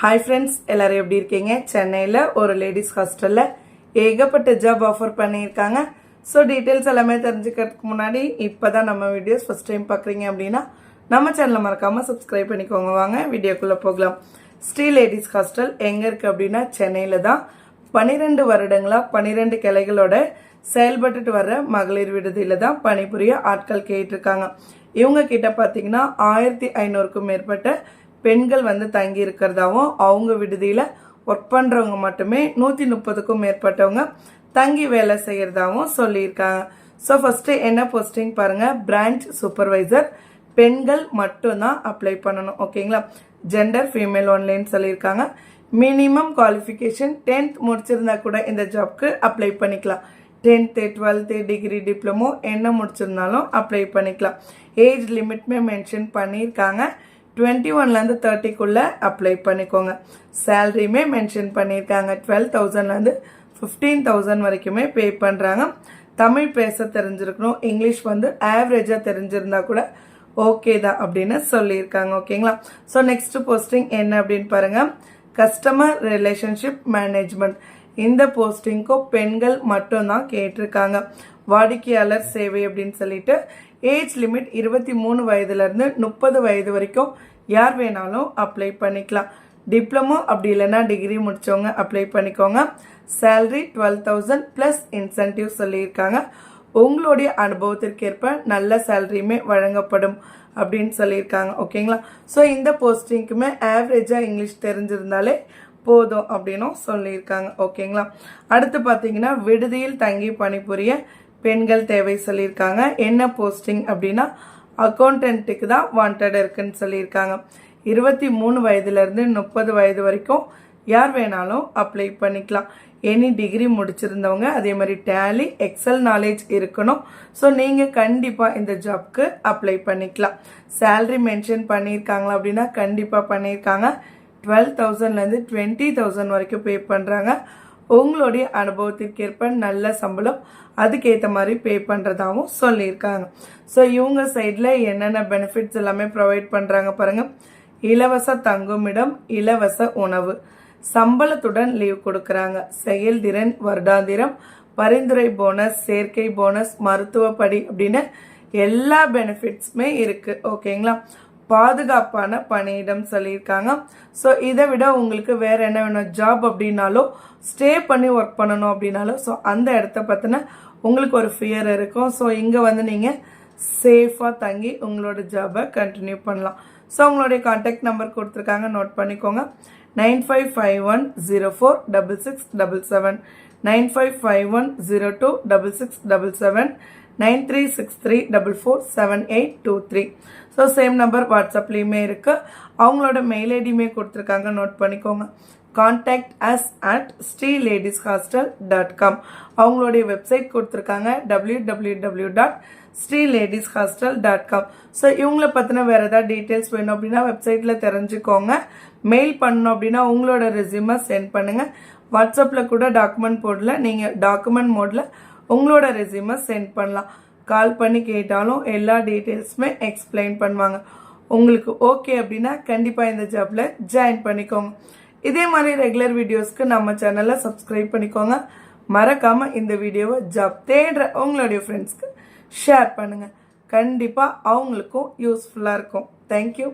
Hi friends எல்லோரும் எப்படி இருக்கீங்க? சென்னையில் ஒரு லேடிஸ் ஹாஸ்டலில் ஏகப்பட்ட ஜாப் ஆஃபர் பண்ணியிருக்காங்க. ஸோ டீட்டெயில்ஸ் எல்லாமே தெரிஞ்சுக்கிறதுக்கு முன்னாடி இப்போ தான் நம்ம வீடியோஸ் ஃபஸ்ட் டைம் பார்க்குறீங்க அப்படின்னா நம்ம சேனலை மறக்காமல் சப்ஸ்கிரைப் பண்ணிக்கோங்க. வாங்க வீடியோக்குள்ளே போகலாம். ஸ்ரீ லேடிஸ் ஹாஸ்டல் எங்கே இருக்குது அப்படின்னா சென்னையில் தான். பன்னிரெண்டு வருடங்களாக பன்னிரெண்டு கிளைகளோட செயல்பட்டுட்டு வர்ற மகளிர் விடுதியில் தான் பணிபுரிய ஆட்கள் கேட்டிருக்காங்க. இவங்க கிட்ட பார்த்தீங்கன்னா ஆயிரத்தி ஐநூறுக்கும் மேற்பட்ட பெண்கள் வந்து தங்கி இருக்கிறதாவும் அவங்க விடுதியில் ஒர்க் பண்ணுறவங்க மட்டுமே நூற்றி முப்பதுக்கும் மேற்பட்டவங்க தங்கி வேலை செய்கிறதாவும் சொல்லியிருக்காங்க. ஸோ ஃபஸ்ட்டு என்ன போஸ்டிங் பாருங்கள் பிரான்ச் சூப்பர்வைசர் பெண்கள் மட்டும்தான் அப்ளை பண்ணணும். ஓகேங்களா ஜெண்டர் ஃபீமேல் ஒன்லைன்னு சொல்லியிருக்காங்க. மினிமம் குவாலிஃபிகேஷன் டென்த் முடிச்சிருந்தா கூட இந்த ஜாப்க்கு அப்ளை பண்ணிக்கலாம். டென்த்து டுவெல்த்து டிகிரி டிப்ளமோ என்ன முடிச்சிருந்தாலும் அப்ளை பண்ணிக்கலாம். ஏஜ் லிமிட்மே மென்ஷன் பண்ணியிருக்காங்க. டுவெண்ட்டி ஒன்லேருந்து தேர்ட்டிக்குள்ளே அப்ளை பண்ணிக்கோங்க. சேலரியுமே மென்ஷன் பண்ணியிருக்காங்க. டுவெல் தௌசண்ட்லேருந்து ஃபிஃப்டீன் தௌசண்ட் வரைக்குமே பே பண்ணுறாங்க தமிழ் பேச தெரிஞ்சிருக்கணும். இங்கிலீஷ் வந்து ஆவரேஜாக தெரிஞ்சிருந்தா கூட ஓகே தான் அப்படின்னு சொல்லியிருக்காங்க. ஓகேங்களா ஸோ நெக்ஸ்ட் போஸ்டிங் என்ன அப்படின்னு பாருங்கள் கஸ்டமர் ரிலேஷன்ஷிப் மேனேஜ்மெண்ட் இந்த போஸ்டிங்க்கும் பெண்கள் மட்டும்தான் கேட்டிருக்காங்க. வாடிக்கையாளர் சேவை அப்படின்னு சொல்லிட்டு ஏஜ் லிமிட் இருபத்தி மூணு வயதுலேருந்து முப்பது வயது வரைக்கும் யார் வேணாலும் அப்ளை பண்ணிக்கலாம். டிப்ளமோ அப்படி இல்லைன்னா டிகிரி முடித்தவங்க அப்ளை பண்ணிக்கோங்க. Salary twelve thousand plus incentive சொல்லியிருக்காங்க. உங்களுடைய அனுபவத்திற்கேற்ப நல்ல சேலரியுமே வழங்கப்படும் அப்படின்னு சொல்லியிருக்காங்க. ஓகேங்களா ஸோ இந்த போஸ்டிங்க்குமே ஆவரேஜாக இங்கிலீஷ் தெரிஞ்சிருந்தாலே போதும் அப்படின்னும் சொல்லியிருக்காங்க. ஓகேங்களா அடுத்து பார்த்தீங்கன்னா விடுதியில் தங்கி பணிபுரிய பெண்கள் தேவை சொல்லியிருக்காங்க. என்ன போஸ்டிங் அப்படின்னா அக்கௌண்டன்ட்டுக்கு தான் வாண்டட் இருக்குன்னு சொல்லியிருக்காங்க. இருபத்தி மூணு வயதுலேருந்து முப்பது வயது வரைக்கும் யார் வேணாலும் அப்ளை பண்ணிக்கலாம். எனி டிகிரி முடிச்சிருந்தவங்க அதே மாதிரி டேலி எக்ஸல் நாலேஜ் இருக்கணும். ஸோ நீங்கள் கண்டிப்பாக இந்த ஜாப்க்கு அப்ளை பண்ணிக்கலாம். சேல்ரி மென்ஷன் பண்ணியிருக்காங்களா அப்படின்னா கண்டிப்பாக பண்ணியிருக்காங்க. டுவெல் தௌசண்ட்லேருந்து டுவெண்ட்டி தௌசண்ட் வரைக்கும் பே பண்ணுறாங்க உங்களுடைய அனுபவத்திற்கேற்ப நல்ல சம்பளம் அதுக்கேற்ற மாதிரி பே பண்ணுறதாகவும் சொல்லியிருக்காங்க. ஸோ இவங்க சைடில் என்னென்ன பெனிஃபிட்ஸ் எல்லாமே ப்ரொவைட் பண்ணுறாங்க பாருங்கள் இலவச தங்குமிடம் இலவச உணவு. சம்பளத்துடன் லீவ் கொடுக்குறாங்க. செயல்திறன் வருடாந்திரம் பரிந்துரை போனஸ் சேர்க்கை போனஸ் மருத்துவப்படி அப்படின்னு எல்லா பெனிஃபிட்ஸுமே இருக்குது ஓகேங்களா பாதுகாப்பான பணியிடம் சொல்லியிருக்காங்க. ஸோ இதை விட உங்களுக்கு வேற என்ன வேணும்? ஜாப் அப்படின்னாலும் ஸ்டே பண்ணி ஒர்க் பண்ணணும் அப்படின்னாலும் ஸோ அந்த இடத்த பற்றின உங்களுக்கு ஒரு ஃபியர் இருக்கும். ஸோ இங்கே வந்து நீங்கள் சேஃபாக தங்கி உங்களோட ஜாபை கண்டினியூ பண்ணலாம். ஸோ உங்களுடைய காண்டாக்ட் நம்பர் கொடுத்துருக்காங்க. நோட் பண்ணிக்கோங்க. Nine five five one zero four double six double seven. Nine five five one zero two double six double seven. Nine three six three double four seven eight two three. So same number வாட்ஸ்அப்லேயுமே இருக்குது அவங்களோட mail ஐடியுமே கொடுத்துருக்காங்க. Note பண்ணிக்கோங்க. Contact us at Sri ladies hostel dot com அவங்களுடைய website கொடுத்துருக்காங்க. W W W dot Sri ladies hostel dot com so இவங்களை பற்றின வேறு ஏதாவது டீட்டெயில்ஸ் வேணும் அப்படின்னா வெப்சைட்டில் தெரிஞ்சுக்கோங்க. மெயில் பண்ணணும் அப்படின்னா உங்களோட ரெசியூமை சென்ட் பண்ணுங்கள் வாட்ஸ்அப்பில் கூட டாக்குமெண்ட் போடல நீங்கள் டாக்குமெண்ட் மோடில் உங்களோட ரெசியூமை சென்ட் பண்ணலாம். கால் பண்ணி கேட்டாலும் எல்லா டீட்டெயில்ஸுமே எக்ஸ்பிளைன் பண்ணுவாங்க. உங்களுக்கு ஓகே அப்படின்னா கண்டிப்பாக இந்த ஜாப்பில் ஜாயின் பண்ணிக்கோங்க. இதே மாதிரி ரெகுலர் வீடியோஸ்க்கு நம்ம சேனலை சப்ஸ்கிரைப் பண்ணிக்கோங்க. மறக்காமல் இந்த வீடியோவை ஜாப் தேடுற உங்களுடைய ஃப்ரெண்ட்ஸ்க்கு ஷேர் பண்ணுங்கள் கண்டிப்பாக அவங்களுக்கும் யூஸ்ஃபுல்லாக இருக்கும். தேங்க்யூ